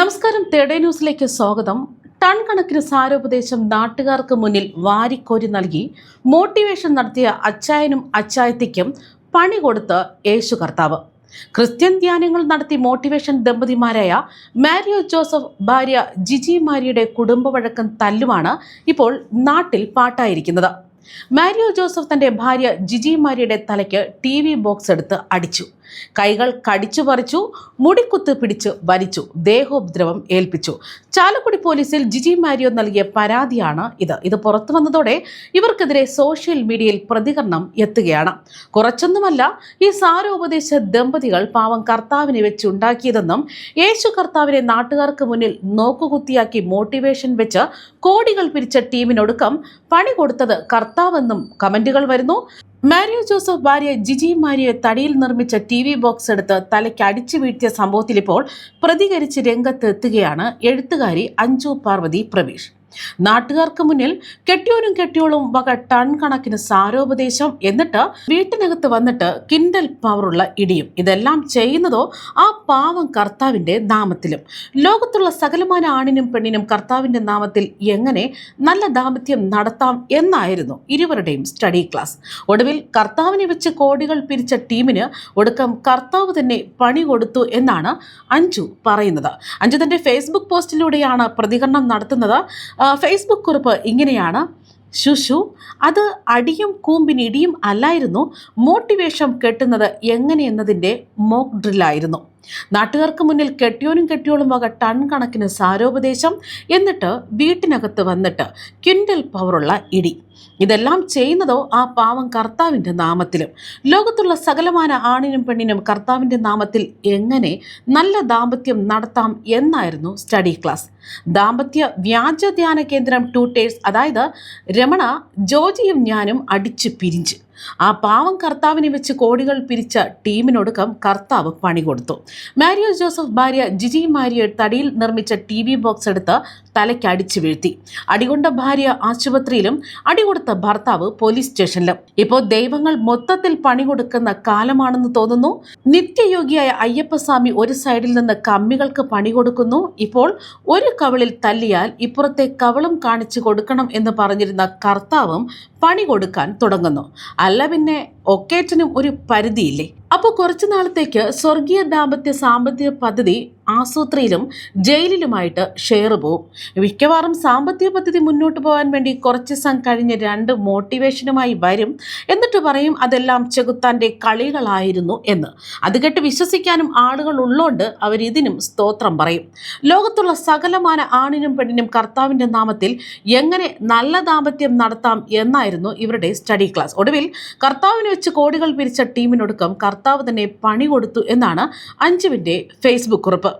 നമസ്കാരം തേടേ ന്യൂസിലേക്ക് സ്വാഗതം. ടൺ കണക്കിന് സാരോപദേശം നാട്ടുകാർക്ക് മുന്നിൽ വാരിക്കോരി നൽകി. മോട്ടിവേഷൻ നടത്തിയ അച്ചായനും അച്ചായത്തിക്കും പണി കൊടുത്ത് യേശു കർത്താവ്. ക്രിസ്ത്യൻ ധ്യാനങ്ങൾ നടത്തി മോട്ടിവേഷൻ ദമ്പതിമാരായ മാരിയോ ജോസഫ് ഭാര്യ ജിജി മാരിയുടെ കുടുംബ വഴക്കം തല്ലുമാണ് ഇപ്പോൾ നാട്ടിൽ പാട്ടായിരിക്കുന്നത്. മാരിയോ ജോസഫ് തന്റെ ഭാര്യ ജിജി മാരിയുടെ തലയ്ക്ക് ടി വി ബോക്സ് എടുത്ത് അടിച്ചു. കൈകൾ കടിച്ചു പറിച്ചു മുടിക്കുത്ത് പിടിച്ച് വലിച്ചു ദേഹോപദ്രവം ഏൽപ്പിച്ചു. ചാലക്കുടി പോലീസിൽ ജിജി മാരിയോ നൽകിയ പരാതിയാണ് ഇത്. ഇത് പുറത്തു വന്നതോടെ ഇവർക്കെതിരെ സോഷ്യൽ മീഡിയയിൽ പ്രതികരണം എത്തുകയാണ്. കുറച്ചൊന്നുമല്ല ഈ സാരോപദേശ ദമ്പതികൾ പാവം കർത്താവിനെ വെച്ചുണ്ടാക്കിയതെന്നും യേശു കർത്താവിനെ നാട്ടുകാർക്ക് മുന്നിൽ നോക്കുകുത്തിയാക്കി മോട്ടിവേഷൻ വെച്ച് കോടികൾ പിരിച്ച ടീമിനൊടുക്കം പണി കൊടുത്തത് കർത്താവെന്നും കമന്റുകൾ വരുന്നു. മാരിയോ ജോസഫ് ഭാര്യ ജിജി മാരിയെ തടിയിൽ നിർമ്മിച്ച ടി വി ബോക്സ് എടുത്ത് തലയ്ക്ക് അടിച്ചു വീഴ്ത്തിയ സംഭവത്തിൽ ഇപ്പോൾ പ്രതികരിച്ച് രംഗത്ത് എത്തുകയാണ് എഴുത്തുകാരി അഞ്ജു പാർവതി പ്രവീഷ്. നാട്ടുകാർക്ക് മുന്നിൽ കെട്ടിയോനും കെട്ടിയോളും വക ടൺ കണക്കിന് സാരോപദേശം എന്നിട്ട് വീട്ടിനകത്ത് വന്നിട്ട് കിൻഡൽ പവറുള്ള ഇടിയും. ഇതെല്ലാം ചെയ്യുന്നതോ ആ പാവം കർത്താവിന്റെ നാമത്തിലും. ലോകത്തുള്ള സകലമാന ആണിനും പെണ്ണിനും കർത്താവിന്റെ നാമത്തിൽ എങ്ങനെ നല്ല ദാമ്പത്യം നടത്താം എന്നായിരുന്നു ഇരുവരുടെയും സ്റ്റഡി ക്ലാസ്. ഒടുവിൽ കർത്താവിനെ വെച്ച് കോടികൾ പിരിച്ച ടീമിന് ഒടുക്കം കർത്താവ് തന്നെ പണി കൊടുത്തു എന്നാണ് അഞ്ജു പറയുന്നത്. അഞ്ജു തന്റെ ഫേസ്ബുക്ക് പോസ്റ്റിലൂടെയാണ് പ്രതികരണം നടത്തുന്നത്. ഫേസ്ബുക്ക് കുറിപ്പ് ഇങ്ങനെയാണ്. ശുശു അത് അടിയും കൂമ്പിനിടിയും അല്ലായിരുന്നു മോട്ടിവേഷൻ കെട്ടുന്നത് എങ്ങനെയെന്നതിന്റെ മോക്ക് ഡ്രില്ലായിരുന്നു നാട്ടുകാർക്ക് മുന്നിൽ കെട്ടിയോനും കെട്ടിയോളും വക ടൺ കണക്കിന് സാരോപദേശം എന്നിട്ട് വീട്ടിനകത്ത് വന്നിട്ട് ക്വിന്റൽ പവറുള്ള ഇടി. ഇതെല്ലാം ചെയ്യുന്നതോ ആ പാവം കർത്താവിന്റെ നാമത്തിലും. ലോകത്തുള്ള സകലമാന ആണിനും പെണ്ണിനും കർത്താവിന്റെ നാമത്തിൽ എങ്ങനെ നല്ല ദാമ്പത്യം നടത്താം എന്നായിരുന്നു സ്റ്റഡി ക്ലാസ്. ദാമ്പത്യ വ്യാജ ധ്യാന കേന്ദ്രം ടൂട്ടേഴ്സ് അതായത് രമണ ജോജിയും ഞാനും അടിച്ചു പിരിഞ്ച് ആ പാവം കർത്താവിനെ വെച്ച് കോടികൾ പിരിച്ച ടീമിനൊടുക്കം കർത്താവ് പണി കൊടുത്തു. മാരിയോ ജോസഫ് ഭാര്യ ജിജി മാരിയോ തടിയിൽ നിർമ്മിച്ച ടി വി ബോക്സ് എടുത്ത് തലയ്ക്ക് അടിച്ചു വീഴ്ത്തി. അടികൊണ്ട ഭാര്യ ആശുപത്രിയിലും അടികൊടുത്ത ഭർത്താവ് പോലീസ് സ്റ്റേഷനിലും. ഇപ്പോൾ ദൈവങ്ങൾ മൊത്തത്തിൽ പണി കൊടുക്കുന്ന കാലമാണെന്ന് തോന്നുന്നു. നിത്യയോഗിയായ അയ്യപ്പസ്വാമി ഒരു സൈഡിൽ നിന്ന് കമ്മികൾക്ക് പണി കൊടുക്കുന്നു. ഇപ്പോൾ ഒരു കവളിൽ തല്ലിയാൽ ഇപ്പുറത്തെ കവളും കാണിച്ചു കൊടുക്കണം എന്ന് പറഞ്ഞിരുന്ന കർത്താവും പണി കൊടുക്കാൻ തുടങ്ങുന്നു. അല്ല പിന്നെ ഒക്കേറ്റിനും ഒരു പരിധിയില്ലേ? അപ്പോൾ കുറച്ചു നാളത്തേക്ക് സ്വർഗീയ ദാമ്പത്യ സാമ്പത്തിക പദ്ധതി ആസൂത്രിയിലും ജയിലിലുമായിട്ട് ഷെയർ പോവും. മിക്കവാറും സാമ്പത്തിക പദ്ധതി മുന്നോട്ട് പോകാൻ വേണ്ടി കുറച്ച് ദിവസം കഴിഞ്ഞ് രണ്ട് മോട്ടിവേഷനുമായി വരും. എന്നിട്ട് പറയും അതെല്ലാം ചെകുത്താന്റെ കളികളായിരുന്നു എന്ന്. അത് കേട്ട് വിശ്വസിക്കാനും ആളുകൾ ഉള്ളോണ്ട് അവരിതിനും സ്തോത്രം പറയും. ലോകത്തുള്ള സകലമാന ആണിനും പെണ്ണിനും കർത്താവിന്റെ നാമത്തിൽ എങ്ങനെ നല്ല ദാമ്പത്യം നടത്താം എന്നായിരുന്നു ഇവരുടെ സ്റ്റഡി ക്ലാസ്. ഒടുവിൽ കർത്താവിനെ വെച്ച് കോടികൾ പിരിച്ച ടീമിനൊടുക്കം കർത്താവ് തന്നെ പണി കൊടുത്തു എന്നാണ് അഞ്ജുവിന്റെ ഫേസ്ബുക്ക് കുറിപ്പ്.